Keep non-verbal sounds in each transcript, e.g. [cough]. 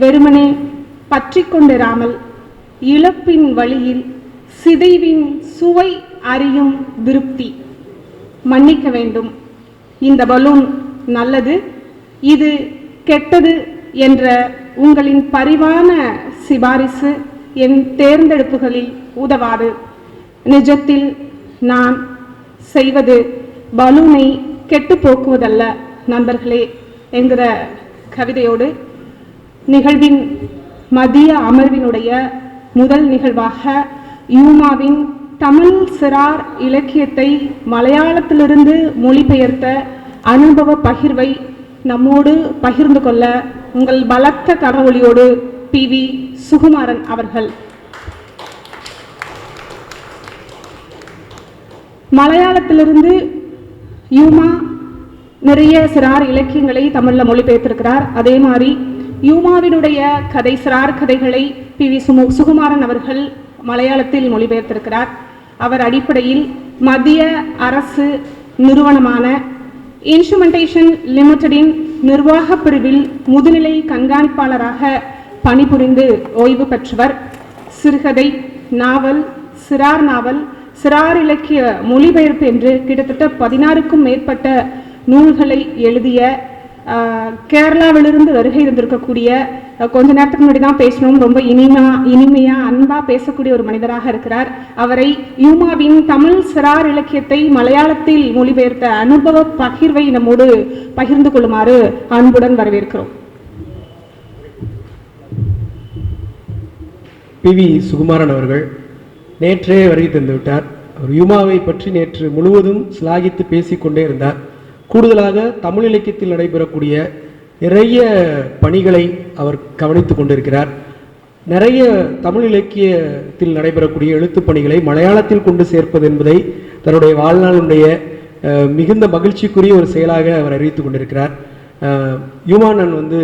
வெறுமனே பற்றி கொண்டிராமல் இழப்பின் வழியில் சிதைவின் சுவை அறியும் திருப்தி மன்னிக்க வேண்டும். இந்த பலூன் நல்லது இது கெட்டது என்ற உங்களின் பரிவான சிபாரிசு என் தேர்ந்தெடுப்புகளில் உதவாது. நிஜத்தில் நான் செய்வது பலூனை கெட்டு போக்குவதல்ல நண்பர்களே என்கிற கவிதையோடு நிகழ்வின் மதிய அமர்வினுடைய முதல் நிகழ்வாக யூமாவின் தமிழ் சிறார் இலக்கியத்தை மலையாளத்திலிருந்து மொழிபெயர்த்த அனுபவ பகிர்வை நம்மோடு பகிர்ந்து கொள்ள உங்கள் பலத்த கரவொலியோடு பி. வி. சுகுமாரன் அவர்கள். மலையாளத்திலிருந்து யூமா நிறைய சிறார் இலக்கியங்களை தமிழில் மொழிபெயர்த்திருக்கிறார். அதே மாதிரி யூமாவினுடைய கதை சிறார் கதைகளை பி வி சுமு சுகுமாரன் அவர்கள் மலையாளத்தில் மொழிபெயர்த்திருக்கிறார். அவர் அடிப்படையில் மத்திய அரசு நிறுவனமான இன்ஸ்ட்ருமெண்டேஷன் லிமிடெடின் நிர்வாகப் பிரிவில் முதுநிலை கண்காணிப்பாளராக பணிபுரிந்து ஓய்வு பெற்றவர். சிறுகதை நாவல் சிறார் நாவல் சிறார் இலக்கிய மொழிபெயர்ப்பு என்று கிட்டத்தட்ட பதினாறுக்கும் மேற்பட்ட நூல்களை எழுதிய கேரளாவிலிருந்து வருகை இருந்திருக்கக்கூடிய கொஞ்ச நேரத்துக்கு முன்னாடி தான் பேசணும். ரொம்ப இனிமா இனிமையா அன்பா பேசக்கூடிய ஒரு மனிதராக இருக்கிறார். அவரை யூமாவின் தமிழ் சிறார் இலக்கியத்தை மலையாளத்தில் மொழிபெயர்த்த அனுபவ பகிர்வை நம்மோடு பகிர்ந்து கொள்ளுமாறு அன்புடன் வரவேற்கிறோம். பி. வி. சுகுமாரன் அவர்கள் நேற்றே வருகை தந்து விட்டார் அவர் யுமாவை பற்றி நேற்று முழுவதும் சிலாகித்து பேசிக்கொண்டே இருந்தார். கூடுதலாக தமிழ் இலக்கியத்தில் நடைபெறக்கூடிய நிறைய பணிகளை அவர் கவனித்து கொண்டிருக்கிறார். நிறைய தமிழ் இலக்கியத்தில் நடைபெறக்கூடிய எழுத்துப் பணிகளை மலையாளத்தில் கொண்டு சேர்ப்பது என்பதை தன்னுடைய வாழ்நாளுடைய மிகுந்த மகிழ்ச்சிக்குரிய ஒரு செயலாக அவர் அறிவித்துக் கொண்டிருக்கிறார். யுமானன் வந்து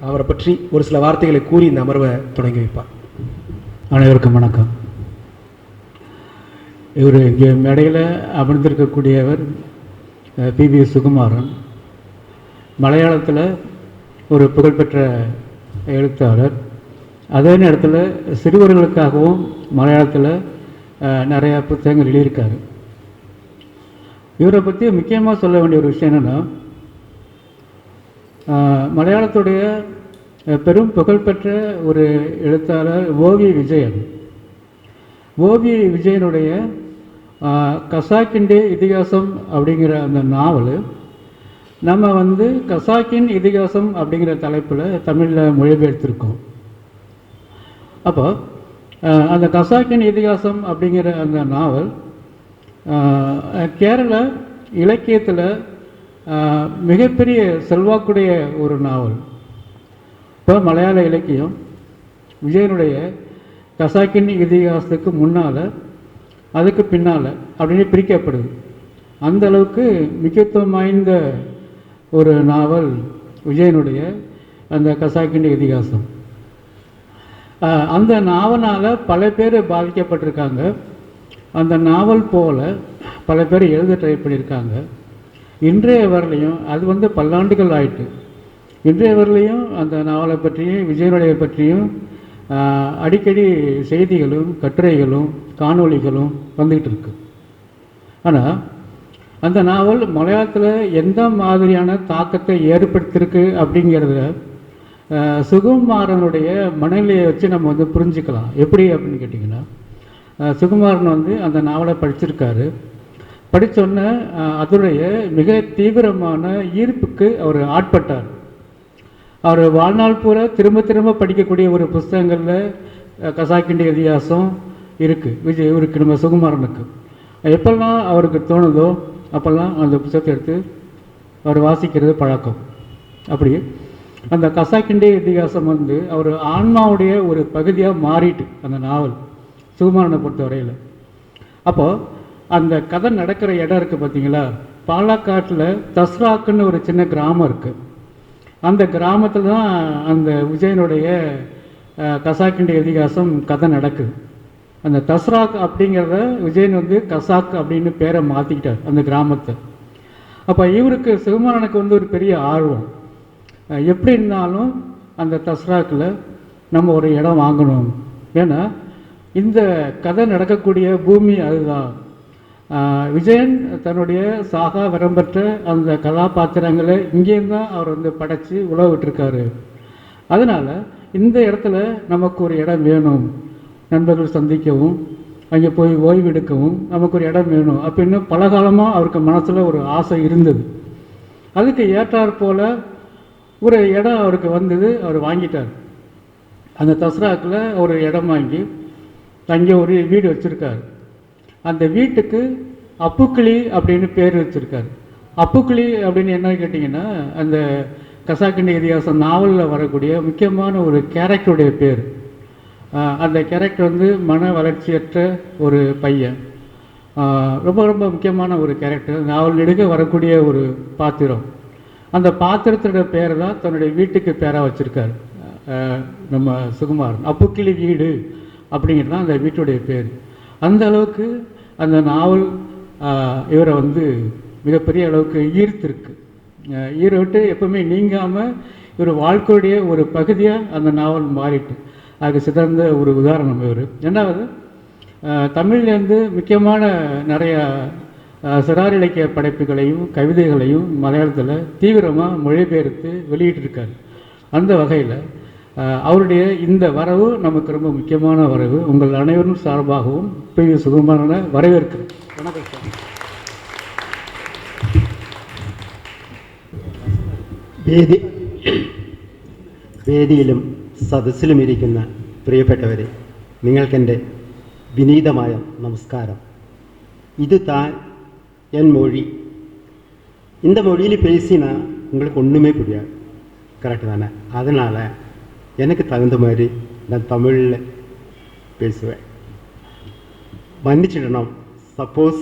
அவரை பற்றி ஒரு சில வார்த்தைகளை கூறி இந்த அமர்வை தொடங்கி வைப்பார். அனைவருக்கும் வணக்கம். இவர் இங்கே மேடையில் அமர்ந்திருக்கக்கூடியவர் பி. சுகுமாரன். மலையாளத்தில் ஒரு புகழ்பெற்ற எழுத்தாளர். அதே நேரத்தில் சிறுவர்களுக்காகவும் மலையாளத்தில் நிறையா புத்தகங்கள் எழுதியிருக்காரு. இவரை பற்றி முக்கியமாக சொல்ல வேண்டிய ஒரு விஷயம் என்னென்னா மலையாளத்துடைய பெரும் புகழ்பெற்ற ஒரு எழுத்தாளர் ஓவி விஜயன். ஓவி விஜயனுடைய ஆஹ், கசாக்கிண்டே இதிகாசம் அப்படிங்கிற அந்த நாவல் நம்ம வந்து கசாக்கின் இதிகாசம் அப்படிங்கிற தலைப்பில் தமிழில் மொழிபெயர்த்திருக்கோம். அப்போ அந்த கசாக்கின் இதிகாசம் அப்படிங்கிற அந்த நாவல் கேரள இலக்கியத்தில் மிகப்பெரிய செல்வாக்குடைய ஒரு நாவல் இப்போ மலையாள இலக்கியம் விஜயனுடைய கசாக்கின் இதிகாசத்துக்கு முன்னால் அதுக்கு பின்னால் அப்படின்னு பிரிக்கப்படுது. அந்த அளவுக்கு முக்கியத்துவம் வாய்ந்த ஒரு நாவல் விஜயனுடைய அந்த கசாக்கிண்டி இதிகாசம். அந்த நாவனால் பல பேர் பாதிக்கப்பட்டிருக்காங்க. அந்த நாவல் போல் பல பேர் எழுத ட்ரை பண்ணியிருக்காங்க இன்றைய வரலையும் அது வந்து பல்லாண்டுகள் ஆயிட்டு. இன்றைய வரலையும் அந்த நாவலை பற்றியும் விஜயனுடைய பற்றியும் அடிக்கடி செய்திகளும் கட்டுரைகளும் காணொளிகளும் வந்துக்கிட்டு இருக்கு ஆனால் அந்த நாவல் மலையாளத்தில் எந்த மாதிரியான தாக்கத்தை ஏற்படுத்தியிருக்கு அப்படிங்கிறத சுகுமாரனுடைய மனநிலையை வச்சு நம்ம வந்து புரிஞ்சுக்கலாம். எப்படி அப்படின்னு கேட்டிங்கன்னா சுகுமாரன் வந்து அந்த நாவலை படிச்சிருக்காரு. படித்தோன்னே அதனுடைய மிக தீவிரமான ஈர்ப்புக்கு அவர் ஆட்பட்டார். அவர் வாழ்நாள் பூரா திரும்ப திரும்ப படிக்கக்கூடிய ஒரு புஸ்தகங்களில் கசாக்கிண்டி இதிகாசம் இருக்குது விஜய் இவருக்கு நம்ம சுகுமாரனுக்கு எப்பெல்லாம் அவருக்கு தோணுதோ அப்போல்லாம் அந்த புத்தகத்தை எடுத்து அவர் வாசிக்கிறது பழக்கம். அப்படி அந்த கசாக்கிண்டே இதிகாசம் வந்து அவர் ஆன்மாவுடைய ஒரு பகுதியாக மாறிட்டு அந்த நாவல் சுகுமாரனை பொறுத்த வரையில் அப்போது அந்த கதை நடக்கிற இடம் இருக்குது பார்த்தீங்களா பாலக்காட்டில் தஸ்ராக்குன்னு ஒரு சின்ன கிராமம் இருக்குது அந்த கிராமத்தில் தான் அந்த விஜயனுடைய அஹ், இதிகாசம் கதை நடக்குது. அந்த தஸ்ராக் அப்படிங்கிறத விஜயன் வந்து கசாக் அப்படின்னு பேரை மாற்றிக்கிட்டார் அந்த கிராமத்தை. அப்போ இவருக்கு சிவமானனுக்கு வந்து ஒரு பெரிய ஆர்வம். எப்படி இருந்தாலும் அந்த தஸ்ராக்கில் நம்ம ஒரு இடம் வாங்கணும். ஏன்னா இந்த கதை நடக்கக்கூடிய பூமி அதுதான். விஜயன் தன்னுடைய சாகா வரம்பற்ற அந்த கதாபாத்திரங்களை இங்கேயும் தான் அவர் வந்து படைச்சி உழவு விட்டுருக்காரு. அதனால் இந்த இடத்துல நமக்கு ஒரு இடம் வேணும். நண்பர்கள் சந்திக்கவும் அங்கே போய் ஓய்வெடுக்கவும் நமக்கு ஒரு இடம் வேணும் அப்படின்னு பல காலமாக அவருக்கு மனசில் ஒரு ஆசை இருந்தது. அதுக்கு ஏற்றாற் போல் ஒரு இடம் அவருக்கு வந்தது அவர் வாங்கிட்டார். அந்த தசராக்கில் ஒரு இடம் வாங்கி தங்கி ஒரு வீடு வச்சுருக்காரு. அந்த வீட்டுக்கு அப்புக்கிளி அப்படின்னு பேர் வச்சுருக்கார். அப்புக்கிளி அப்படின்னு என்ன கேட்டிங்கன்னா அந்த கசாக்கிண்டி இதிகாசம் நாவலில் வரக்கூடிய முக்கியமான ஒரு கேரக்டருடைய பேர். அந்த கேரக்டர் வந்து மன வளர்ச்சியற்ற ஒரு பையன். ரொம்ப ரொம்ப முக்கியமான ஒரு கேரக்டர். நாவல் நெடுக வரக்கூடிய ஒரு பாத்திரம். அந்த பாத்திரத்தோட பேர் தான் தன்னுடைய வீட்டுக்கு பேராக வச்சுருக்காரு. நம்ம சுகுமாரன் அப்புக்கிளி வீடு அப்படிங்கிறது தான் அந்த வீட்டுடைய பேர். அந்த அளவுக்கு அந்த நாவல் இவரை வந்து மிகப்பெரிய அளவுக்கு ஈர்த்திருக்கு. ஆஹ் விட்டு எப்பவுமே நீங்காமல் இவர் வாழ்க்கையுடைய ஒரு பகுதியாக அந்த நாவல் மாறிட்டு. அதுக்கு சிறந்த ஒரு உதாரணம் இவர். ரெண்டாவது தமிழ்லேருந்து முக்கியமான நிறையா சிறார் இலக்கிய படைப்புகளையும் கவிதைகளையும் மலையாளத்தில் தீவிரமாக மொழிபெயர்த்து வெளியிட்டிருக்காரு. அந்த வகையில் அவருடைய இந்த வரவு நமக்கு ரொம்ப முக்கியமான வரவு. உங்கள் அனைவரும் சார்பாகவும் பி வி சுகுமாரனை வரவேற்கிறேன். வணக்கம் சார். வேதியிலும் വേദിയിലും സദസ്സിലും ഇരിക്കുന്ന പ്രിയപ്പെട്ടവരെ നിങ്ങൾക്കെൻ്റെ വിനീതമായ നമസ്കാരം இது தான் என் மொழி இந்த மொழியில் பேசினா உங்களுக்கு ஒன்றுமே புரியாது கரெக்டு தானே அதனால் எனக்கு தகுந்த மாதிரி நான் தமிழில் பேசுவேன் மன்னிச்சிடணும் சப்போஸ்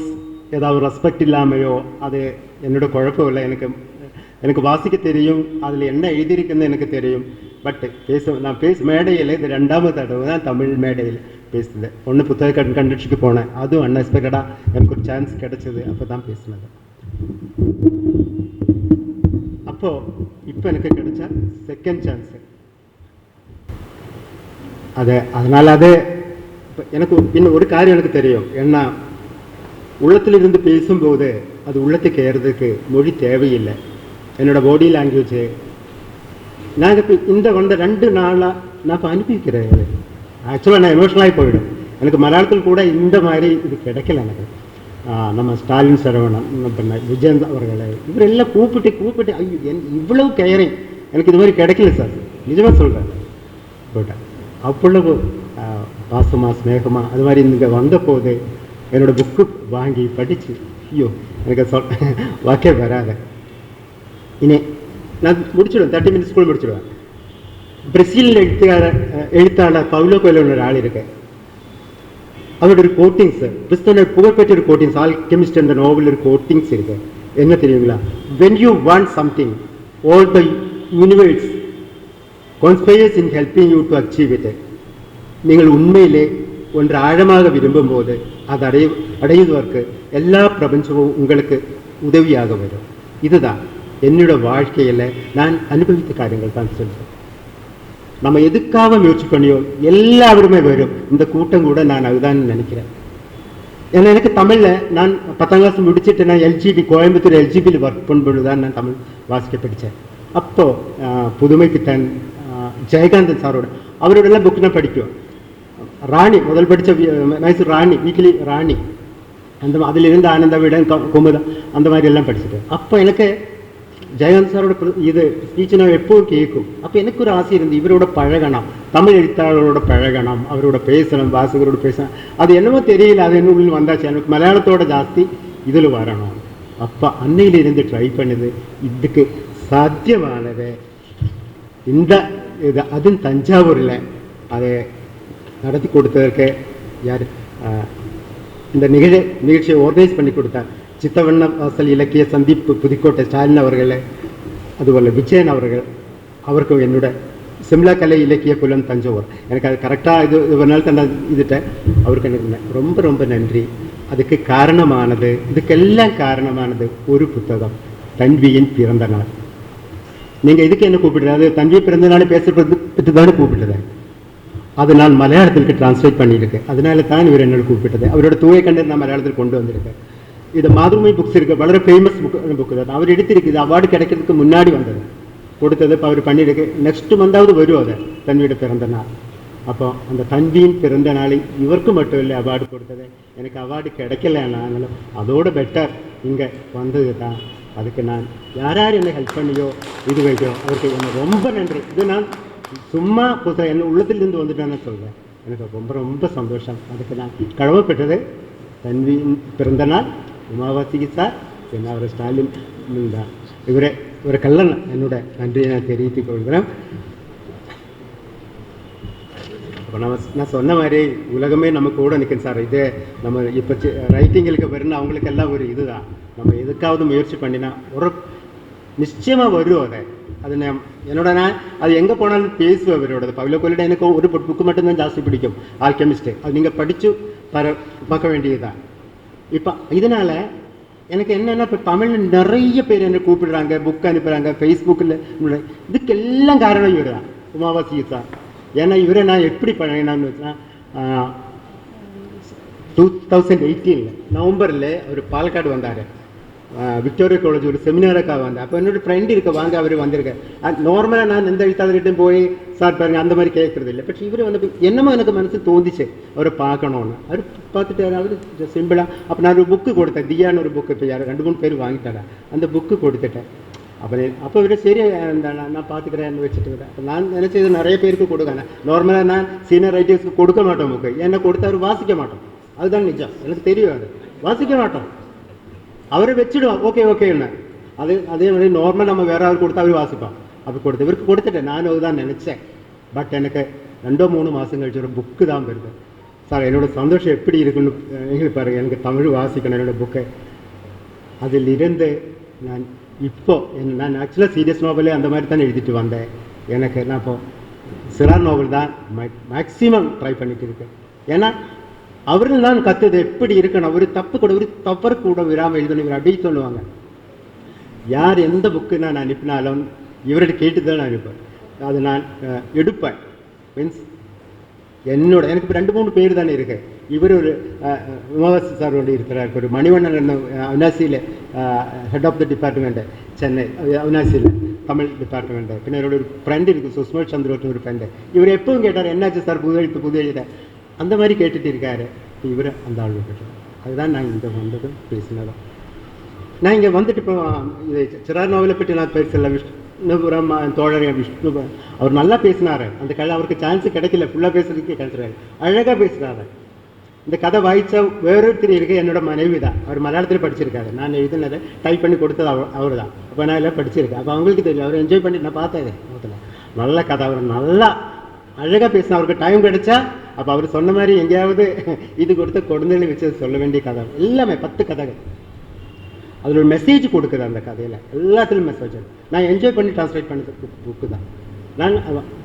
ஏதாவது ரெஸ்பெக்ட் இல்லாமையோ அது என்னோட குழப்பம் இல்லை எனக்கு எனக்கு வாசிக்க தெரியும் அதில் என்ன எழுதியிருக்குன்னு எனக்கு தெரியும் பட் பேச நான் பேச மேடையில் இது ரெண்டாவது தடவை தான் தமிழ் மேடையில் பேசுனது ஒன்று புத்தக கண் கண்காட்சிக்கு போனேன். அதுவும் அன்எக்ஸ்பெக்டடாக எனக்கு ஒரு சான்ஸ் கிடைச்சது. அப்போ தான் பேசினது. அப்போது இப்போ எனக்கு கிடைச்ச செகண்ட் சான்ஸு அது அதனால் அது இப்ப எனக்கு இன்னும் ஒரு காரியம் எனக்கு தெரியும். என்ன உள்ளத்திலிருந்து பேசும்போது அது உள்ளத்துக்கு ஏறதுக்கு மொழி தேவையில்லை. என்னோட பாடி லாங்குவேஜ் நாங்கள் இப்போ இந்த வந்த ரெண்டு நாளாக நான் இப்போ அனுப்பிக்கிறேன் ஆக்சுவலாக நான் எமோஷனலாகி போயிடும். எனக்கு மலையாளத்தில் கூட இந்த மாதிரி இது கிடைக்கல எனக்கு. நம்ம ஸ்டாலின் சரவணன் பண்ண விஜயந்த் அவர்களை இவரெல்லாம் கூப்பிட்டு கூப்பிட்டு ஐயோ என் இவ்வளவு கேரிங் எனக்கு இது மாதிரி கிடைக்கல சார். நிஜமாக சொல்கிறேன் பட் அவ்வளவு பாசமாக ஸ்நேகமாக அது மாதிரி இங்கே வந்த போது என்னோட புக்கு வாங்கி படித்து ஐயோ எனக்கு சொல் [laughs] வாக்கே வராத. இனி நான் முடிச்சிடுவேன் தேர்ட்டி மினிட்ஸ் ஸ்கூல் முடிச்சிடுவேன் பிரசீலில் எழுத்தாளர் எழுத்தாளர் பவுலோ கோயிலோட ஒரு ஆள் இருக்கு அவரோட ஒரு கோட்டிங்ஸ் கிறிஸ்தவனோட புகழ்பெற்ற ஒரு கோட்டிங்ஸ் ஆல் கெமிஸ்ட் அந்த நாவல் ஒரு கோட்டிங்ஸ் இருக்கு என்ன தெரியுங்களா when you want something all the universe conspires in helping you to achieve it. நீங்கள் உண்மையிலே ஒன்று ஆழமாக விரும்பும்போது அது அடைய அடைவதற்கு எல்லா பிரபஞ்சமும் உங்களுக்கு உதவியாக வரும் இதுதான் என்னோட வாழ்க்கையில் நான் அனுபவித்த காரியங்கள் தான் சொல்கிறேன் நம்ம எதுக்காக முயற்சி பண்ணியோ எல்லாருமே வரும் இந்த கூட்டம் கூட நான் அதுதான் நினைக்கிறேன். ஏன்னா எனக்கு தமிழில் நான் பத்தாம் கிளாஸ் முடிச்சுட்டு நான் எல்ஜிபி கோயம்புத்தூர் எல்ஜிபியில் ஒர்க் பண்ணும்போது தான் நான் தமிழ் வாசிக்க படித்தேன். அப்போது புதுமைக்கு தன் ஜெயகாந்தன் சாரோட அவரோடலாம் புக் நான் படிக்கும் ராணி முதல் படித்த மைசூர் ராணி வீக்லி ராணி. அந்த அதிலிருந்து ஆனந்த விடன் க- குமுதம் அந்த மாதிரி எல்லாம் படிச்சுட்டேன். அப்போ எனக்கு ஜெயகாந்த் சாரோட இது ஸ்பீச் நான் எப்பவும் கேட்கும் அப்போ எனக்கு ஒரு ஆசை இருந்து இவரோட பழகணும். தமிழ் எழுத்தாளரோட பழகணும். அவரோட பேசணும் வாசகரோட பேசணும். அது என்னவோ தெரியல அது என்ன உள்ள வந்தாச்சு. எனக்கு மலையாளத்தோட ஜாஸ்தி இதில் வரணும். அப்போ அன்னையிலிருந்து ட்ரை பண்ணுது. இதுக்கு சாத்தியமானது. இந்த இது அதுவும் தஞ்சாவூரில். அதை நடத்தி கொடுத்ததற்கு யார்? இந்த நிகழ நிகழ்ச்சியை ஆர்கனைஸ் பண்ணி கொடுத்தார். சித்தவண்ண வாசல் இலக்கிய சந்திப்பு புதுக்கோட்டை ஸ்டாலின் அவர்கள் அதுபோல் விஜயன் அவர்கள் அவருக்கும் என்னோட சிம்லா கலை இலக்கிய குலம் தஞ்சாவூர். எனக்கு அது கரெக்டாக இது இவனால் தான் நான் இதுட்டேன். அவருக்கு எனக்கு ரொம்ப ரொம்ப நன்றி. அதுக்கு காரணமானது இதுக்கெல்லாம் காரணமானது ஒரு புத்தகம் தன்வியின் பிறந்த நாள். நீங்கள் இதுக்கு என்ன கூப்பிடுறது தன்வி பிறந்த நாள் பேசுறது பற்றி தானே கூப்பிட்டுறேன் அது நான் மலையாளத்திற்கு டிரான்ஸ்லேட் பண்ணியிருக்கேன் அதனால தான் இவர் என்னோட கூப்பிட்டது. அவரோட தூய கண்டர் நான் மலையாளத்தில் கொண்டு வந்திருக்கேன். இது மாதுமை புக்ஸ் இருக்கு വളരെ ஃபேமஸ் புக் புக்கு தான் அவர் எடுத்திருக்கு இது அவார்டு கிடைக்கிறதுக்கு முன்னாடி வந்தது கொடுத்தது இப்போ அவர் பண்ணியிருக்கு நெக்ஸ்ட் மந்தாவது வரும் அது தன்வியோட பிறந்த நாள் அப்போ அந்த தன்வியின் பிறந்த நாளில் இவருக்கு மட்டும் இல்லை அவார்டு கொடுத்தது எனக்கு அவார்டு கிடைக்கல நாங்களும் அதோட பெட்டர் இங்கே வந்தது தான் அதுக்கு நான் யார் யார் என்னை ஹெல்ப் பண்ணியோ இது வைக்கோ அவருக்கு என்ன ரொம்ப நன்றி இது நான் சும்மா புத்தகம் என்ன உள்ளத்திலிருந்து வந்துட்டேன்னு சொல்றேன் எனக்கு ரொம்ப ரொம்ப சந்தோஷம் அதுக்கு நான் கடமைப்பட்டது தன்வியின் பிறந்த நாள் உமாவாசிக்கு சார் என்ன அவர் ஸ்டாலின் தான் இவரே இவருக்கெல்லாம் என்னோட நன்றியை நான் தெரிவித்துக் கொள்கிறேன். அப்போ நம்ம நான் சொன்ன மாதிரி உலகமே நம்ம கூட நிற்கும் சார். இது நம்ம இப்போ ரைட்டிங்களுக்கு வரணும் அவங்களுக்கெல்லாம் ஒரு இதுதான். நம்ம எதுக்காவது முயற்சி பண்ணினா ஒரு நிச்சயமாக வரும் அதை. அது நான் என்னோட நான் அது எங்கே போனாலும் பேசுவேன் அவரோட பவில கொல்லிட எனக்கு ஒரு புக்கு மட்டும்தான் ஜாஸ்தி பிடிக்கும். ஆல்கெமிஸ்ட் அது நீங்கள் படித்து பர பார்க்க வேண்டியதுதான். இப்போ இதனால் எனக்கு என்னென்னா இப்போ தமிழில் நிறைய பேர் என்னை கூப்பிடுறாங்க புக் அனுப்புகிறாங்க ஃபேஸ்புக்கில் இதுக்கெல்லாம் காரணம் இவர் தான் உமாவாசி சார் ஏன்னா இவரை நான் எப்படி பண்ணினான்னு வச்சுன்னா டூ தௌசண்ட் எயிட்டீனில் நவம்பரில் அவர் பாலக்காடு வந்தார். விக்டோரியா காலேஜ் ஒரு செமினாருக்காக வந்தேன் அப்போ என்னோடய ஃப்ரெண்ட் இருக்க வாங்க அவர் வந்திருக்கார். நார்மலாக நான் எந்த எழுத்தாளர்கிட்டையும் போய் சார் பாருங்க அந்த மாதிரி கேட்குறது இல்லை. பட் இவர் வந்து என்னமோ எனக்கு மனசு தோந்திச்சு அவரை பார்க்கணுன்னு அவர் பார்த்துட்டு அதாவது சிம்பிளாக அப்போ நான் ஒரு புக்கு கொடுத்தேன். தியான்னு ஒரு புக்கு இப்போ யார் ரெண்டு மூணு பேர் வாங்கிட்டாங்க. அந்த புக்கு கொடுத்துட்டேன். அப்புறம் அப்போ இவரு சரி நான் நான் பார்த்துக்கிறேன் வச்சுட்டு வரேன் அப்போ நான் நினச்சது நிறைய பேருக்கு கொடுக்கணும் நார்மலாக நான் சீனியர் ரைட்டர்ஸ்க்கு கொடுக்க மாட்டோம் புக்கு என்ன கொடுத்து அவர் வாசிக்க மாட்டோம். அதுதான் நிஜம். எனக்கு தெரியும் அது. வாசிக்க மாட்டோம். அவரை வச்சுடுவோம். ஓகே ஓகேன்னு அது அதே மாதிரி நார்மல் நம்ம வேற ஆள் கொடுத்தா அவர் வாசிப்பான். அப்போ கொடுத்து இவருக்கு கொடுத்துட்டேன். நானும் அதுதான் நினச்சேன். பட் எனக்கு ரெண்டோ மூணு மாதம் கழிச்சு ஒரு புக்கு தான் வருது. சார் என்னோட சந்தோஷம் எப்படி இருக்குன்னு எங்களுக்கு பாருங்கள் எனக்கு தமிழ் வாசிக்கணும் என்னோடய புக்கை அதிலிருந்து நான் இப்போ நான் ஆக்சுவலாக சீரியஸ் நாவலே அந்த மாதிரி தான் எழுதிட்டு வந்தேன். எனக்கு நான் இப்போ சிறார் நாவல் தான் மேக்ஸிமம் ட்ரை பண்ணிட்டு இருக்கேன். ஏன்னா அவர்கள் தான் கற்றுது எப்படி இருக்கணும் ஒரு தப்பு கூட ஒரு தவறு கூட விடாமல் எழுதணும் இவர் அப்படின்னு சொல்லுவாங்க. யார் எந்த புக்கு நான் அனுப்பினாலும் இவர்கிட்ட கேட்டு தான் நான் அனுப்பேன் அது நான் எடுப்பேன். மீன்ஸ் என்னோட எனக்கு இப்போ ரெண்டு மூணு பேர் தானே இருக்கு. இவர் ஒரு அஹ், சார் ஒன்று இருக்கிறார். ஒரு Manivannan அவினாசியில் head of the department Chennai அவினாசியில் Tamil department பின்ன என்னோட ஒரு ஃப்ரெண்ட் இருக்குது சுஷ்மல் சந்திரோட்டு ஒரு ஃப்ரெண்டு இவர் எப்பவும் கேட்டார் என்னாச்சு சார்? புது எழுத்து புது எழுத. அந்த மாதிரி கேட்டுட்டு இருக்காரு. இப்போ இவர் அந்த ஆள் கேட்டார் அதுதான் நான் இங்கே வந்ததும் பேசினதும். நான் இங்கே வந்துட்டு இப்போ இது சிறார் நோவலை பற்றி நான் பேசல விஷ்ணுபுரம் தோழர் விஷ்ணு அவர் நல்லா பேசினார். அந்த கதை அவருக்கு சான்ஸ் கிடைக்கல. ஃபுல்லாக பேசுறதுக்கு கிடைச்சிறாரு அழகாக பேசுகிறாரு இந்த கதை வாய்ச்ச வேறொருத்தர் இருக்க என்னோட மனைவி தான் அவர் மலையாளத்தில் படிச்சிருக்காரு. நான் எழுதினதை டைப் பண்ணி கொடுத்தது அவர் அவர் தான் அப்போ நான் எல்லாம் படிச்சிருக்கேன். அப்போ அவங்களுக்கு தெரியும். அவர் என்ஜாய் பண்ணி நான் பார்த்தேன் முகத்தில். நல்ல கதை. அவர் நல்லா அழகாக பேசினா அவருக்கு டைம் கிடைச்சா அப்போ அவர் சொன்ன மாதிரி எங்கேயாவது இது கொடுத்து கொடுந்தேன்னு வச்சு சொல்ல வேண்டிய கதை. எல்லாமே பத்து கதைகள். அதில் ஒரு மெசேஜ் கொடுக்குது அந்த கதையில். எல்லாத்துலேயும் மெசேஜ் நான் என்ஜாய் பண்ணி ட்ரான்ஸ்லேட் பண்ணது புக்கு தான். நான்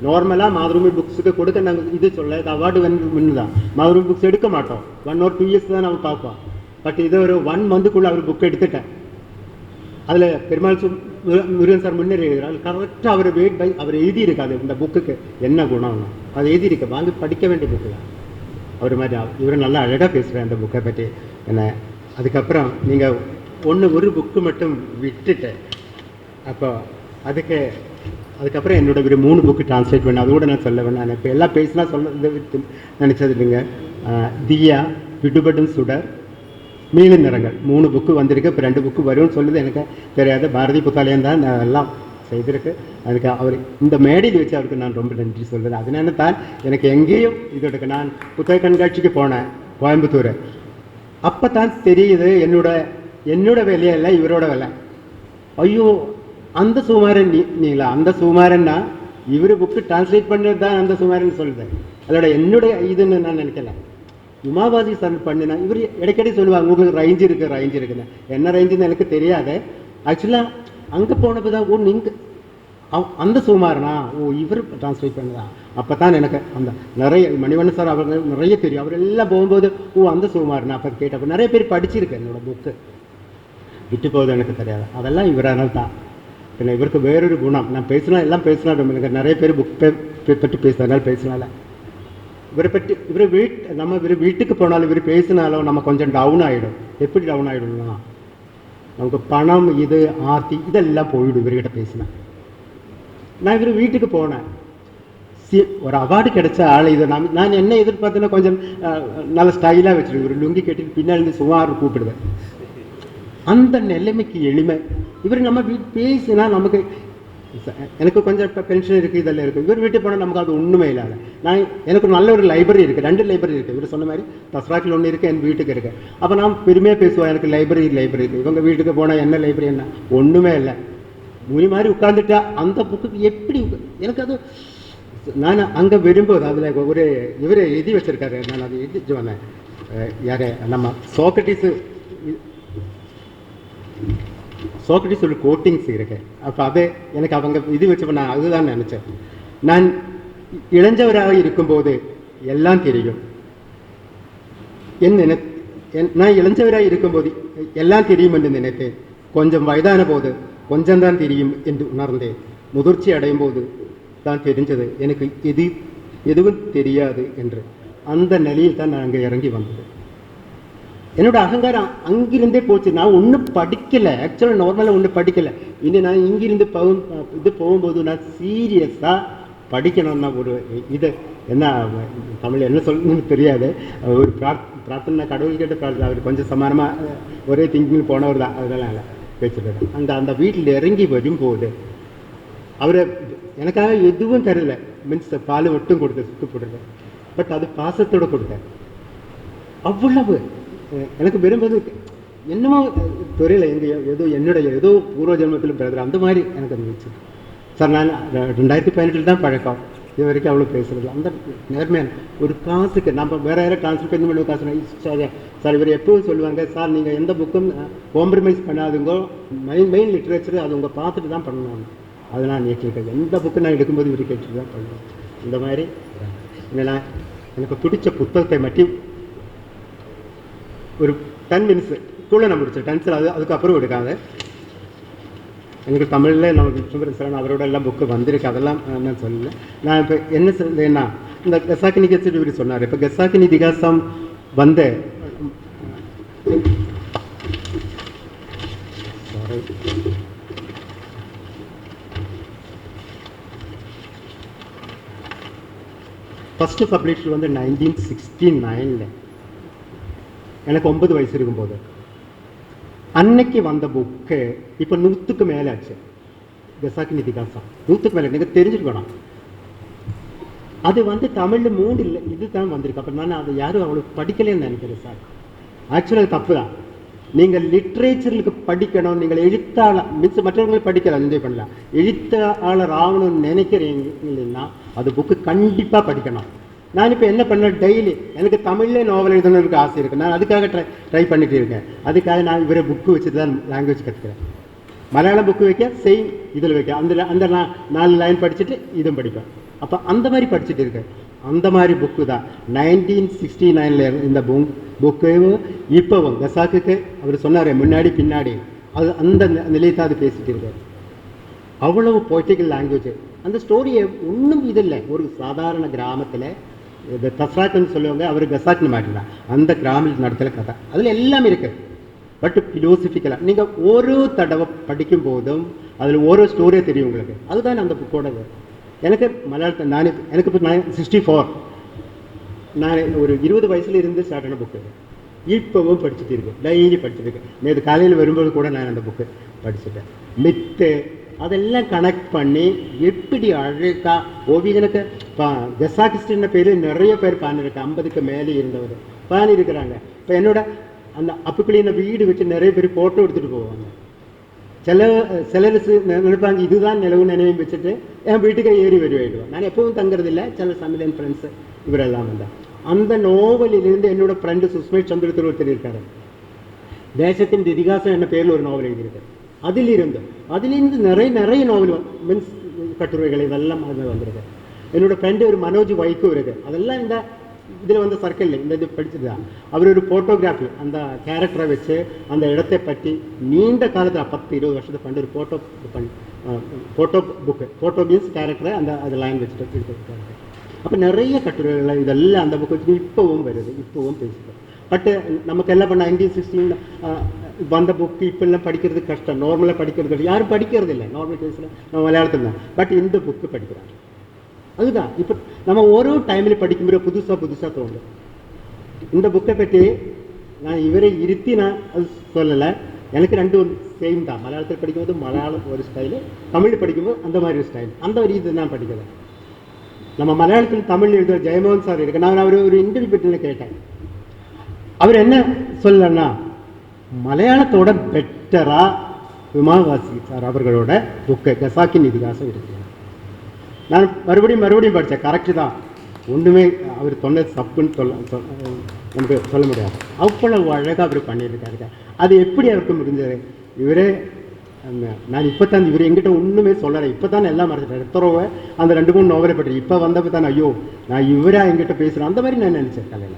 நார்மலாக மாதுருமி புக்ஸுக்கு கொடுக்க நாங்கள் இது சொல்ல இது அவார்டு வந்து ஒன்று தான் மாதுருமி புக்ஸ் எடுக்க மாட்டோம். ஒன் ஒரு டூ இயர்ஸ் தான் நம்ம பார்ப்போம் பட் இது ஒரு ஒன் மந்த்துக்குள்ளே அவர் புக் எடுத்துட்டேன். அதில் பெருமாள் முருகன் சார் முன்னேறி எழுதுகிறார் கரெக்டாக அவர் வெயிட் பை அவர் எழுதியிருக்காது இந்த புக்குக்கு என்ன குணம்? அது எழுதியிருக்க. வாங்கி படிக்க வேண்டிய புக்கு தான். அவர் மாதிரி இவர் நல்லா அழகாக பேசுகிறேன் அந்த புக்கை பற்றி என்ன அதுக்கப்புறம் நீங்கள் ஒன்று ஒரு புக்கு மட்டும் விட்டுட்டேன். அப்போ அதுக்கு அதுக்கப்புறம் என்னோட ஒரு மூணு புக்கு டிரான்ஸ்லேட் பண்ண அது கூட நான் சொல்ல வேணாம். நான் இப்போ எல்லாம் பேசினா சொல்ல இது நினச்சது இல்லைங்க. தியா விடுபடும் சுடர் மீள நிறங்கள். மூணு புக்கு வந்திருக்கு. இப்போ ரெண்டு புக்கு வரும்னு சொல்லுது. எனக்கு தெரியாது. பாரதி புத்தாலயம் தான் நான் எல்லாம் செய்திருக்கு. அதுக்கு அவர் இந்த மேடையில் வச்சு அவருக்கு நான் ரொம்ப நன்றி சொல்கிறேன் அதனால தான் எனக்கு எங்கேயும் இதோட நான் புத்தக கண்காட்சிக்கு போனேன் கோயம்புத்தூர். அப்போ தான் தெரியுது என்னோட என்னோட விலையல்ல இவரோட விலை? ஐயோ அந்த சுமாரன் நீ நீங்களா? அந்த சுமாரன்னா இவர் புக்கு டிரான்ஸ்லேட் பண்ணது தான் அந்த சுமாரன் சொல்லுது. அதோட என்னுடைய இதுன்னு நான் நினைக்கல. உமாபாதி சார் பண்ணினா இவர் இடைக்கடி சொல்லுவாங்க உங்களுக்கு ரேஞ்ச் இருக்கு ரேஞ்ச் இருக்குன்னு. என்ன ரேஞ்சுன்னு எனக்கு தெரியாது. ஆக்சுவலாக அங்கே போனப்போ தான் ஓ நீங்கள் அவ்- அந்த சுமாரனா? ஓ இவர் டிரான்ஸ்லேட் பண்ணதா? அப்போ தான் எனக்கு அந்த நிறைய மணிவண்ணன் சார் அவர்கள் நிறைய தெரியும். அவர் எல்லாம் போகும்போது ஓ அந்த சுமாரனா? அப்போ கேட்டப்போ நிறைய பேர் படிச்சிருக்கு என்னோட புக்கு விட்டு போகுது எனக்கு தெரியாது. அதெல்லாம் இவரானால் தான். பின்ன இவருக்கு வேறொரு குணம். நான் பேசினா எல்லாம் பேசினா எனக்கு நிறைய பேர் புக் பற்றி பேசுறதுனால பேசினால. இவரை பற்றி இவர் வீட் நம்ம இவர் வீட்டுக்கு போனாலும் இவர் பேசினாலும் நம்ம கொஞ்சம் டவுன் ஆகிடும் எப்படி டவுன் ஆகிடும்னா நமக்கு பணம் இது ஆர்த்தி இதெல்லாம் போயிடும் இவர்கிட்ட பேசினா. நான் இவர் வீட்டுக்கு போனேன். சி- ஒரு அவார்டு கிடைச்ச ஆள் இதை நான் நான் என்ன எதிர்பார்த்தேன்னா கொஞ்சம் நல்ல ஸ்டைலாக வச்சுருவேன் ஒரு லுங்கி கட்டிட்டு பின்னாடி இருந்து சுமார் கூப்பிடுவேன். அந்த நிலைமைக்கு எளிமை. இவர் நம்ம வீட்டு பேசினா நமக்கு ச- எனக்கு கொஞ்சம் இப்போ பென்ஷன் இருக்குது இதெல்லாம் இருக்குது இவர் வீட்டுக்கு போனால் நமக்கு அது ஒன்றுமே இல்லை நான் எனக்கு ஒரு நல்ல ஒரு லைப்ரரி இருக்குது ரெண்டு லைப்ரரி இருக்குது இவர் சொன்ன மாதிரி தஸ்ராக்கில் ஒன்று இருக்குது என் வீட்டுக்கு இருக்குது அப்போ நான் பெருமையாக பேசுவேன் எனக்கு லைப்ரரி லைப்ரரி இவங்க வீட்டுக்கு போனால் என்ன லைப்ரரி என்ன? ஒன்றுமே இல்லை. முனி மாதிரி உட்காந்துட்டா அந்த புக்கு எப்படி எனக்கு அது நான் அங்கே வரும்போது அதில் ஒரு இவரை எழுதி வச்சுருக்காரு. நான் அதை எழுதி வந்தேன். அஹ் நம்ம சோக்ரட்டிஸ் சோக்ரட்டிஸ் ஒரு கோட்டிங்ஸ் இருக்கு அப்போ அது எனக்கு அவங்க இது வச்சப்போ நான் அதுதான் நினச்சேன். நான் இளைஞவராக இருக்கும்போது எல்லாம் தெரியும். என் நினை நான் இளைஞவராக இருக்கும்போது எல்லாம் தெரியும் என்று நினைத்தேன். கொஞ்சம் வயதான போது கொஞ்சம்தான் தெரியும் என்று உணர்ந்தேன். முதிர்ச்சி அடையும் போது தான் தெரிஞ்சது. எனக்கு எது எதுவும் தெரியாது என்று. அந்த நிலையில் தான் நான் அங்கே இறங்கி வந்தது என்னோட அகங்காரம் அங்கிருந்தே போச்சு. நான் ஒன்றும் படிக்கல. ஆக்சுவலாக நார்மலாக ஒன்றும் படிக்கல. இனி நான் இங்கிருந்து போகும் இது போகும்போது நான் சீரியஸாக படிக்கணும்னா ஒரு இது. என்ன தமிழ் என்ன சொல்லணும்னு தெரியாது. ஒரு பிரார்த் பிரார்த்தனை கடவுள்கிட்ட பிரார்த்தனை. அவர் கொஞ்சம் சமானமாக ஒரே திங்கிங் போனவர் தான். அதெல்லாம் இல்லை பேச்சுட்டு அந்த அந்த வீட்டில் இறங்கி வரும்போது அவர் எனக்காக எதுவும் தரல. மீன்ஸ் பால் மட்டும் கொடுத்தேன் சுட்டு போட்டுருக்கேன். பட் அது பாசத்தோடு கொடுத்தேன். அவ்வளவு எனக்கு வரும்போது என்னமோ தெரியல எங்க ஏதோ என்னுடைய ஏதோ பூர்வ ஜென்மத்தில் பிறகு அந்த மாதிரி எனக்கு இருந்துச்சு. சார் நான் ரெண்டாயிரத்தி பதினெட்டில் தான் பழக்கம். இது வரைக்கும் அவ்வளோ பேசுறது அந்த நேர்மையான ஒரு காசுக்கு நம்ம வேற யாரும் ட்ரான்ஸ்ஃபர் பண்ணி பண்ணுவோம் காசு சார் சார் இவர் எப்பவும் சொல்லுவாங்க? சார் நீங்கள் எந்த புக்கும் காம்ப்ரமைஸ் பண்ணாதுங்கோ. மெயின் மெயின் லிட்ரேச்சர் அது உங்கள் பார்த்துட்டு தான் பண்ணணும். அதை நான் கேட்டிருக்கேன் எந்த புக்கு நான் எடுக்கும்போது இவர் கேட்டுட்டு தான் பண்ணுவேன் இந்த மாதிரி. என்னன்னா எனக்கு பிடிச்ச புத்தகத்தை மட்டும் ஒரு டென் மினிட்ஸ் கூட நான் முடிச்சேன் டென்ஸில் அது அதுக்கப்புறம் எடுக்காங்க எனக்கு தமிழில் நமக்கு விஷ்ணுபுரம் சரண் அவரோட எல்லாம் புக்கு வந்திருக்கு. அதெல்லாம் நான் சொல்லல. நான் இப்போ என்ன சொல்றேன்னா இந்த கசாக்கினி கட்சி இவர் சொன்னார். இப்போ கசாக்கினி திகாசம் வந்த ஃபஸ்ட்டு பப்ளிஷ் வந்து நைன்டீன் சிக்ஸ்டி நைனில் எனக்கு ஒன்பது வயசு இருக்கும்போது அன்னைக்கு வந்த புக்கு இப்போ நூற்றுக்கு மேலே ஆச்சு கசாக்கி காசா நூற்றுக்கு மேலே எனக்கு தெரிஞ்சிருக்கணும் அது வந்து தமிழில் மூணு இல்லை இதுதான் வந்திருக்கு அப்போ நான் அதை யாரும் அவ்வளோ படிக்கலைன்னு நினைக்கிறேன் சார் ஆக்சுவலாக தப்பு தான் நீங்கள் லிட்ரேச்சருக்கு படிக்கணும் நீங்கள் எழுத்தாளர் மீன்ஸ் மற்றவங்களை படிக்கலாம் என்ஜாய் பண்ணலாம் எழுத்தாளர் ஆகணும்னு நினைக்கிறீங்கன்னா அது புக்கு கண்டிப்பாக படிக்கணும் நான் இப்போ என்ன பண்ணேன் டெய்லி எனக்கு தமிழ்லேயே நாவல் எழுதணும்னு ஆசை இருக்குது நான் அதுக்காக ட்ரை ட்ரை பண்ணிட்டு இருக்கேன். அதுக்காக நான் இவரை புக்கு வச்சுட்டு தான் லாங்குவேஜ் கற்றுக்கிறேன் மலையாளம் புக்கு வைக்க செய் இதில் வைக்க. அந்த அந்த நா- நாலு லைன் படிச்சுட்டு இதுவும் படிப்பேன். அப்போ அந்த மாதிரி படிச்சுட்டு இருக்கேன். அந்த மாதிரி புக்கு தான். நைன்டீன் சிக்ஸ்டி நைனில் இந்த புக் புக்கையும் இப்போவும் கசாக்குக்கு அவர் சொன்னார் முன்னாடி பின்னாடி. அது அந்த நிலையை தான் அது பேசிட்டு இருக்கார் அவ்வளவு பொய்டிக்கல் லாங்குவேஜ் அந்த ஸ்டோரியை ஒன்றும் இது இல்லை. ஒரு சாதாரண கிராமத்தில் இந்த தஸ்ராக்குன்னு சொல்லுவாங்க அவர் கசாக்னு மாட்டினார் அந்த கிராமத்தில் நடத்துகிற கதை. அதில் எல்லாம் இருக்குது பட் ஃபிலோசபிக்கலாக நீங்கள் ஒரு தடவை படிக்கும் போதும் அதில் ஒரு ஸ்டோரியே தெரியும் உங்களுக்கு. அதுதான் அந்த புக்கோட எனக்கு மலையாளத்தை நான் எனக்கு இப்போ நான் சிக்ஸ்டி ஃபோர் நான் ஒரு இருபது வயசுல இருந்து ஸ்டார்ட் ஆன புக்கு இப்போவும் படிச்சுட்டு இருக்கேன். டெய்லி படிச்சுட்டு இருக்கேன். நேற்று காலையில் வரும்போது கூட நான் அந்த புக்கு படிச்சுட்டேன். மித்து அதெல்லாம் கனெக்ட் பண்ணி எப்படி அழகா ஓவியனுக்கு பா கெசாகிஸ்டின் பேர் நிறைய பேர் பாண்டிருக்கு ஐம்பதுக்கு மேலே இருந்தவர் பாணி இருக்கிறாங்க இப்போ என்னோட அந்த அப்புக்குள்ளே வீடு வச்சு நிறைய பேர் ஃபோட்டோ எடுத்துகிட்டு போவாங்க. சில சிலர் நினைப்பாங்க இதுதான் நிலவு நினைவு வச்சுட்டு என் வீட்டுக்கு ஏறி வருவாயிடுவேன். நான் எப்பவும் தங்குறதில்லை. சில சமையல் என் ஃப்ரெண்ட்ஸு இவரெல்லாம் வந்தா. அந்த நோவலிலிருந்து என்னோட ஃப்ரெண்டு சுஸ்மித் சந்திரத்தில் ஒருத்தர் இருக்காரு தேசத்தின் இதிகாசம் என்ன பேரில் ஒரு நோவல் எழுதியிருக்காரு. அதிலிருந்து அதிலிருந்து நிறைய நிறைய நாவல் மீன்ஸ் கட்டுரைகள் இதெல்லாம் அதில் வந்திருக்கு. என்னோட ஃப்ரெண்டு ஒரு மனோஜ் வைக்கும் இருக்கு. அதெல்லாம் இந்த இதில் வந்து சர்க்கிள் இந்த இது படிச்சது தான். அவர் ஒரு ஃபோட்டோகிராஃபி அந்த கேரக்டரை வச்சு அந்த இடத்தை பற்றி நீண்ட காலத்தில் பத்து இருபது வருஷத்துக்கு பண்ணி ஒரு ஃபோட்டோ பண்ணி ஃபோட்டோ புக்கு ஃபோட்டோ மீன்ஸ் கேரக்டரை அந்த அது லைன் வச்சுட்டு எடுத்துருக்காங்க அப்போ நிறைய கட்டுரைகள் இதெல்லாம் அந்த புக்கு வச்சு இப்போவும் வருது இப்போவும் பேசுகிறோம் பட் என்ன பண்ண நைன்டீன் சிக்ஸ்டீன் வந்த புக்கு இப்பெல்லாம் படிக்கிறது கஷ்டம். நார்மலாக படிக்கிறது இல்லை யாரும் படிக்கிறது இல்லை நார்மல் கேஸில் நம்ம மலையாளத்தில் தான். பட் இந்த புக்கு படிக்கிறாங்க அதுதான். இப்போ நம்ம ஒரு டைமில் படிக்கும்போது புதுசாக புதுசாக தோணும் இந்த புக்கை பற்றி நான் இவரை இருத்தி நான் அது சொல்லலை. எனக்கு ரெண்டு சேம் தான். மலையாளத்தில் படிக்கும்போது மலையாளம் ஒரு ஸ்டைலு தமிழ் படிக்கும்போது அந்த மாதிரி ஒரு ஸ்டைல் அந்த ஒரு இது நான் படிக்கிறேன் நம்ம மலையாளத்தில் தமிழ் எழுதுகிற ஜெயமோகன் சார் இருக்கு நான் அவர் ஒரு இன்டர்வியூ பற்றி கேட்டேன். அவர் என்ன சொல்லலன்னா மலையாளத்தோட பெட்டரா விமானவாசி சார் அவர்களோட புக்கு கசாக்கின் இதிகாசம் இருக்கு நான் மறுபடியும் மறுபடியும் படித்தேன் கரெக்டு தான். ஒன்றுமே அவர் சொன்னது தப்புன்னு சொல்ல நமக்கு சொல்ல முடியாது. அவ்வளவு அழகாக அவர் பண்ணியிருக்காரு. அது எப்படி அவருக்கு முடிஞ்சது? இவரே நான் இப்போ தான் இவர் எங்கிட்ட ஒன்றுமே சொல்லலை. இப்போ தான் எல்லாம் மறந்துட்டேன் எத்தரோவை அந்த ரெண்டு மூணு நோவலை பற்றி இப்போ வந்தப்போ தான் ஐயோ நான் இவராக எங்கிட்ட பேசுகிறேன் அந்த மாதிரி நான் நினச்சேன் கலையில்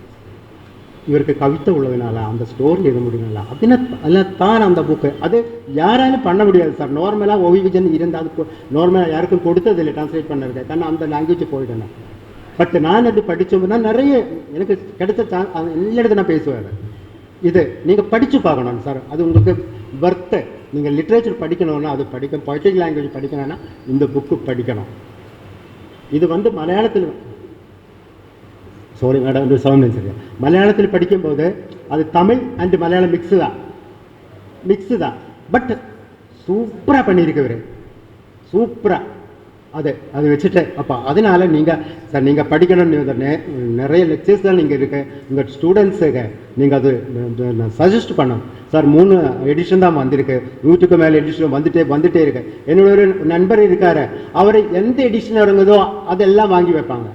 இவருக்கு கவிதை உள்ளதுனால அந்த ஸ்டோரி எழுத முடியல அப்படின்னு அதில் தான் அந்த புக்கு அது யாராலும் பண்ண முடியாது சார் நார்மலாக ஓவி இருந்தால் அது நார்மலாக யாருக்கும் கொடுத்தது இல்லை ட்ரான்ஸ்லேட் பண்ணிருக்கேன் காரணம் அந்த லாங்குவேஜ் போயிட்டேன் பட் நான் அது படித்தோம்னா நிறைய எனக்கு கிடைச்ச சான்ஸ் அது இடத்துல நான் பேசுவேன். இது நீங்கள் படித்து பார்க்கணும் சார் அது உங்களுக்கு வர்த்து நீங்கள் லிட்ரேச்சர் படிக்கணும்னா அது படிக்க பொய்டிக் லாங்குவேஜ் படிக்கணும்னா இந்த புக்கு படிக்கணும். இது வந்து மலையாளத்தில் സോറി മാഡം ഒരു സൗണ്ട് അനുസരിച്ച് മലയാളത്തിൽ പഠിക്കുമ്പോൾ അത് തമിഴ് ആൻഡ് മലയാളം മിക്സ് தான் மிக்ஸு தான் பட் சூப்பராக பண்ணியிருக்கவர் சூப்பராக அது அது வச்சுட்டு அப்போ அதனால நீங்கள் சார் நீங்கள் படிக்கணும்னு வந்து நெ- நிறைய லெக்சர்ஸ் தான் நீங்கள் இருக்கு உங்கள் ஸ்டூடெண்ட்ஸுக்கு நீங்கள் அது சஜஸ்ட் பண்ணணும் சார் மூணு எடிஷன் தான் வந்திருக்கு நூற்றுக்கு மேலே எடிஷன் வந்துட்டே வந்துட்டே இருக்கு என்னோட ஒரு நண்பர் இருக்காரு அவர் எந்த எடிஷன் இறங்குதோ அதெல்லாம் வாங்கி வைப்பாங்க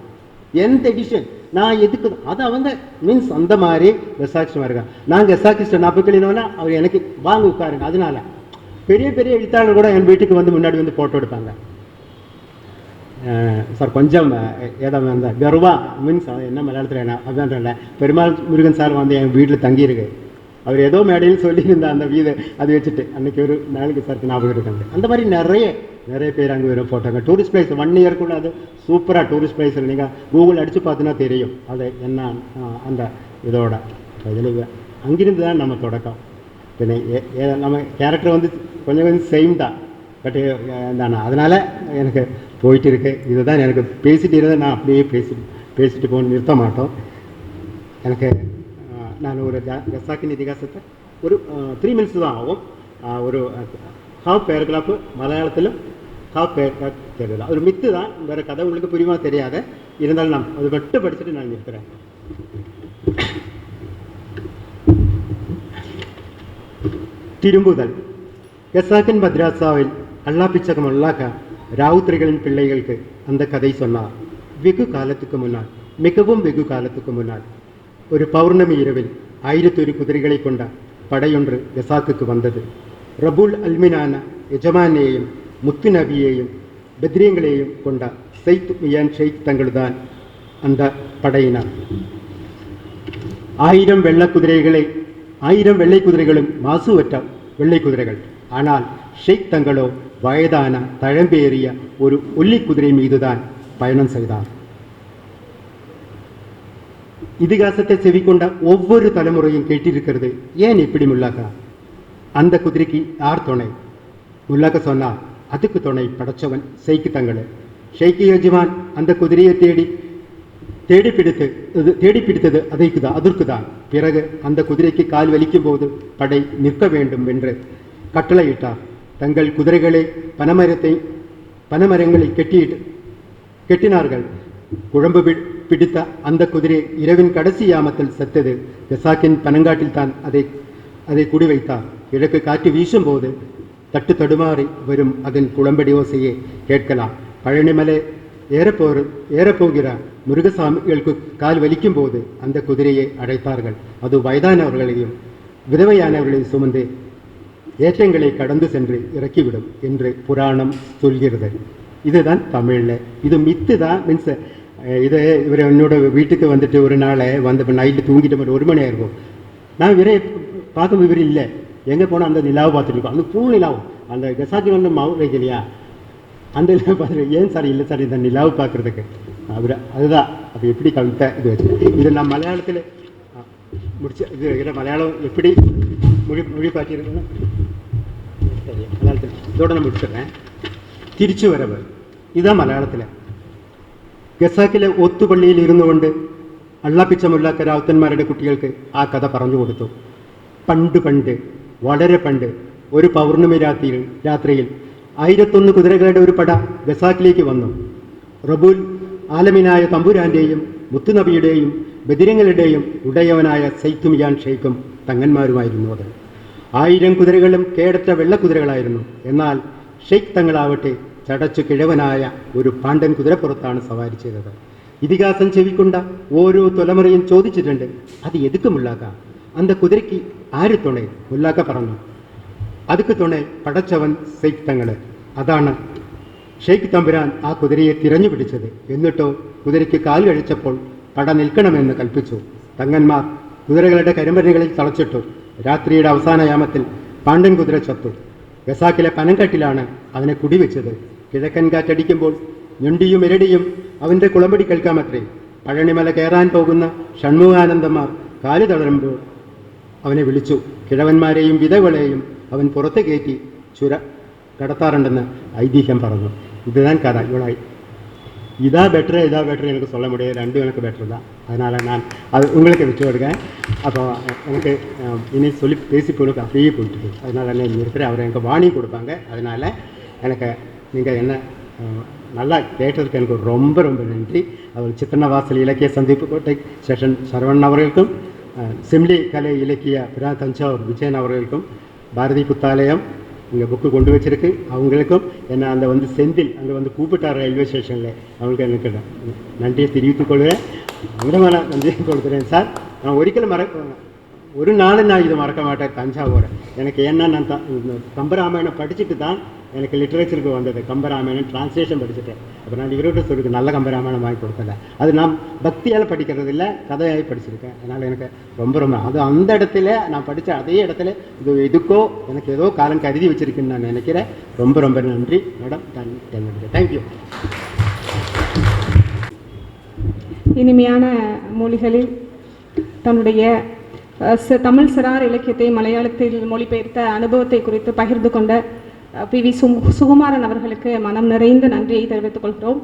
எந்த எடிஷன் நான் எதுக்கு? அதை அவங்க மீன்ஸ் அந்த மாதிரி கெசாக்கிஸ்டம் இருக்காங்க. நான் கெசாக்கிஸ்டம் நான் போய் அவர் எனக்கு வாங்க உட்காருங்க. அதனால பெரிய பெரிய எழுத்தாளர் கூட என் வீட்டுக்கு வந்து முன்னாடி வந்து ஃபோட்டோ எடுப்பாங்க. சார் கொஞ்சம் ஏதாவது ஏதோ அந்த கர்வா மீன்ஸ் என்ன மலையாளத்தில் என்ன அதான் பெருமாள் முருகன் சார் வந்து என் வீட்டில் தங்கியிருக்கு. அவர் ஏதோ மேடையில் சொல்லியிருந்த அந்த வீடு அது வச்சுட்டு அன்னைக்கு ஒரு நாளைக்கு சாருக்கு ஞாபகம் இருக்காங்க அந்த மாதிரி நிறைய நிறைய பேர் அங்கே வரும் போட்டாங்க டூரிஸ்ட் பிளேஸ் ஒன் இயர்க்குள்ள அது சூப்பராக டூரிஸ்ட் பிளேஸ் நீங்கள் கூகுள் அடித்து பார்த்தீங்கன்னா தெரியும் அது என்ன அஹ், அந்த இதோட இதில் அங்கிருந்து தான் நம்ம தொடக்கம் പിന്നെ ഏ- ഏ- நம்ம கேரக்டர் வந்து கொஞ்சம் கொஞ்சம் சேம் தான் பட் എന്താണ് அதனால் எனக்கு போயிட்டு இருக்கு இதுதான் எனக்கு பேசிட்டு இருந்தால் நான் அப்படியே பேசி பேசிட்டு போக நிறுத்த மாட்டோம் எனக்கு அஹ், நான் ஒரு கசாக்கின் இதிகாசத்தை ஒரு த்ரீ மினிட்ஸ் தான் ஆகும். ஒரு ஹாஃப் பேராகிராஃப் மலையாளத்திலும் ஹாஃப் பேராகிராஃப் தெரியல. ஒரு மித்து தான். வேறு கதை உங்களுக்கு புரியுமா தெரியாத. இருந்தாலும் நான் அது மட்டும் படிச்சுட்டு நான் நிற்கிறேன் திரும்புதல். ഖസാക്കൻ മദ്രാസാവിൽ അള്ളാപ്പിച്ചകം അള്ളാക്ക രാവുത്രികളിൻ பிள்ளைகளுக்கு அந்த கதை സൊന്നാർ வெகு காலத்துக்கு முன்னால் மிகவும் வெகு കാലത്തുക്ക് முன்னால். ஒரு பௌர்ணமி இரவில் ஆயிரத்தொரு குதிரைகளை கொண்ட படையொன்று கசாக்குக்கு வந்தது ரபுல் அல்மினான எஜமானேயும் முத்து நபியையும் பெத்ரியங்களையும் கொண்ட சைத் மியான் ஷெய்க் தங்கள்தான் அந்த படையினர் ஆயிரம் வெள்ள குதிரைகளை ஆயிரம் வெள்ளை குதிரைகளும் மாசுவற்ற வெள்ளை குதிரைகள் ஆனால் ஷெய்க் தங்களோ வயதான தழம்பேறிய ஒரு ஒல்லி குதிரை மீதுதான் பயணம் செய்தார் இதிகாசத்தை செவி கொண்ட ஒவ்வொரு தலைமுறையும் கேட்டிருக்கிறது. ஏன் இப்படி முல்லாக்கா? அந்த குதிரைக்கு யார் துணை? முல்லாக்க சொன்னா அதுக்கு துணை படைச்சவன் ஷெய்க்கு தங்களு. ஷெய்க்கு எஜமான் அந்த குதிரையை தேடி தேடி பிடித்து இது தேடி பிடித்தது அதைக்கு தான் அதற்கு தான் பிறகு அந்த குதிரைக்கு கால் வலிக்கும் போது படை நிற்க வேண்டும் என்று கட்டளையிட்டார். தங்கள் குதிரைகளை பனமரத்தை பனமரங்களை கெட்டியிட்டு கெட்டினார்கள். குழம்பு பி- பிடித்த அந்த குதிரை இரவின் கடைசி யாமத்தில் செத்தது. கசாக்கின் பனங்காட்டில் தான் அதை அதை குடி வைத்தார். கிழக்கு காற்று வீசும்போது தட்டு தடுமாறி வரும் அதன் குளம்படி ஓசையை கேட்கலாம். பழனிமலை ஏறப்போற ஏறப்போகிற முருகசாமிகளுக்கு கால் வலிக்கும் போது அந்த குதிரையை அடைத்தார்கள். அது வயதானவர்களையும் விதவையானவர்களையும் சுமந்து ஏற்றங்களை கடந்து சென்று இறக்கிவிடும் என்று புராணம் சொல்கிறது. இதுதான் தமிழில். இது மித்து தான் மீன்ஸ் இது இவர் என்னோட வீட்டுக்கு வந்துட்டு ஒரு நாளை வந்த நைட்டு தூங்கிட்டு மட்டும் ஒரு மணி ஆயிருக்கும் நான் இவரே பார்க்க இவர் இல்லை. எங்கே போனால் அந்த நிலாவை பார்த்துருக்கோம் அந்த பூ நிலாவும். அந்த கசாத்தி வந்து மாவு இல்லையா? அந்த நிலாவை பார்த்துருக்கோம் ஏன் சார் இல்லை சார் இந்த நிலாவை பார்க்குறதுக்கு? அவர் அதுதான். அப்போ எப்படி கவிதை இது வச்சு இதை நான் மலையாளத்தில் முடிச்ச இது மலையாளம் எப்படி மொழி மொழி பார்த்துருக்கேன்னா மலையாளத்தில். இதோட நான் முடிச்சிடுறேன். திருச்சி வரவு இதுதான் மலையாளத்தில். ഗസാക്കിലെ ഒത്തുപള്ളിയിൽ ഇരുന്നു കൊണ്ട് അള്ളാപ്പിച്ച മുല്ലാക്ക രാവുത്തന്മാരുടെ കുട്ടികൾക്ക് ആ കഥ പറഞ്ഞു കൊടുത്തു. പണ്ട് പണ്ട് വളരെ പണ്ട് ഒരു പൗർണമി രാത്രിയിൽ രാത്രിയിൽ ആയിരത്തൊന്ന് കുതിരകളുടെ ഒരു പട ഗസാക്കിലേക്ക് വന്നു. റബുൽ ആലമിനായ തമ്പുരാന്റെയും മുത്തുനബിയുടെയും ബദിരങ്ങളുടെയും ഉടയവനായ സൈത്തുമിയാൻ ഷെയ്ഖും തങ്ങന്മാരുമായിരുന്നു അത്. ആയിരം കുതിരകളും കേടറ്റ വെള്ളക്കുതിരകളായിരുന്നു. എന്നാൽ ഷെയ്ഖ് തങ്ങളാവട്ടെ ചടച്ചു കിഴവനായ ഒരു പാണ്ഡൻ കുതിരപ്പുറത്താണ് സവാരി ചെയ്തത്. ഇതിഹാസം ചെവിക്കൊണ്ട ഓരോ തലമുറയും ചോദിച്ചിട്ടുണ്ട് അത് എതുക്ക് മുല്ലാക്ക അന്ത കുതിരയ്ക്ക് ആര് തുണേ? മുല്ലാക്ക പറഞ്ഞു അതുക്ക് തുണേ പടച്ചവൻ സെയ്ഖ് തങ്ങൾ. അതാണ് ഷെയ്ഖ് തമ്പുരാൻ ആ കുതിരയെ തിരഞ്ഞു പിടിച്ചത്. എന്നിട്ടോ കുതിരയ്ക്ക് കാൽ കഴിച്ചപ്പോൾ പട നിൽക്കണമെന്ന് കൽപ്പിച്ചു. തങ്ങന്മാർ കുതിരകളുടെ കരിമ്പനകളിൽ തളച്ചിട്ടു. രാത്രിയുടെ അവസാന യാമത്തിൽ പാണ്ഡൻ കുതിര ചത്തു. ഗസാക്കിലെ പനങ്കട്ടിലാണ് അവനെ കുടിവെച്ചത്. കിഴക്കൻ കാറ്റടിക്കുമ്പോൾ ഞുണ്ടിയും ഇരടിയും അവന്റെ കുളമ്പടി കേൾക്കാമത്രേ. പഴനിമല കയറാൻ പോകുന്ന ഷൺമുഖാനന്ദന്മാർ കാൽ തളരുമ്പോൾ അവനെ വിളിച്ചു. കിഴവന്മാരെയും വിധകളെയും അവൻ പുറത്ത് കയറ്റി ചുര കടത്താറുണ്ടെന്ന് ഐതിഹ്യം പറഞ്ഞു. ഇത് ഞാൻ കഥ. ഇവളായി. இதா பெட்டர் இதா பெட்ரு எனக்கு சொல்ல முடியாது. ரெண்டும் எனக்கு பெட்டர் தான். அதனால் நான் அது உங்களுக்கு விட்டு விடுங்க அப்போ எனக்கு இனி சொல்லி பேசி கொடுக்க அப்படியே போயிட்டு அதனால் என்ன இங்கே இருக்கிற அவர் எனக்கு வாணி கொடுப்பாங்க. அதனால் எனக்கு நீங்கள் என்ன நல்லா கேட்டதுக்கு எனக்கு ரொம்ப ரொம்ப நன்றி. அவர் சித்தன்னவாசல் இலக்கிய சந்திப்பு கோட்டை செஷன் சரவணன் அவர்களுக்கும் அஹ், செம்லி கலை இலக்கிய பிரா தஞ்சாவூர் விஜயன் அவர்களுக்கும் பாரதி புத்தாலயம் இங்கே புக்கு கொண்டு வச்சிருக்கு. அவங்களுக்கும் என்ன அந்த வந்து செந்தில் அங்கே வந்து கூப்பிட்டார் ரயில்வே ஸ்டேஷனில் அவங்களுக்கு எனக்கு நன்றியை தெரிவித்துக் கொள்கிறேன். விதமான நன்றியை கொடுக்குறேன் சார். நான் ஒரிக்கலும் மறக்க ஒரு நாள் நான் இதை மறக்க மாட்டேன் தஞ்சாவூரை எனக்கு ஏன்னா நான் த கம்பராமாயணம் படிச்சுட்டு தான் எனக்கு லிட்ரேச்சருக்கு வந்தது. கம்பராமாயணம் டிரான்ஸ்லேஷன் படிச்சுட்டேன். அப்போ நான் இவர்கிட்ட சொல்லிருக்கு நல்ல கம்பராமாயணம் வாங்கி கொடுக்கல அது நான் பக்தியால் படிக்கிறது இல்லை கதையாகி படிச்சிருக்கேன். அதனால் எனக்கு ரொம்ப ரொம்ப அது அந்த இடத்துல நான் படித்த அதே இடத்துல இது எதுக்கோ எனக்கு ஏதோ காலம் கருதி வச்சிருக்குன்னு நான் நினைக்கிறேன். ரொம்ப ரொம்ப நன்றி. மேடம் தேங்க்யூ இனிமையான மொழிகளில் தன்னுடைய தமிழ் சிறார் இலக்கியத்தை மலையாளத்தில் மொழிபெயர்த்த அனுபவத்தை குறித்து பகிர்ந்து கொண்ட பி வி சுகுமாரன் அவர்களுக்கு மனம் நிறைந்த நன்றியை தெரிவித்துக் கொள்கிறோம்.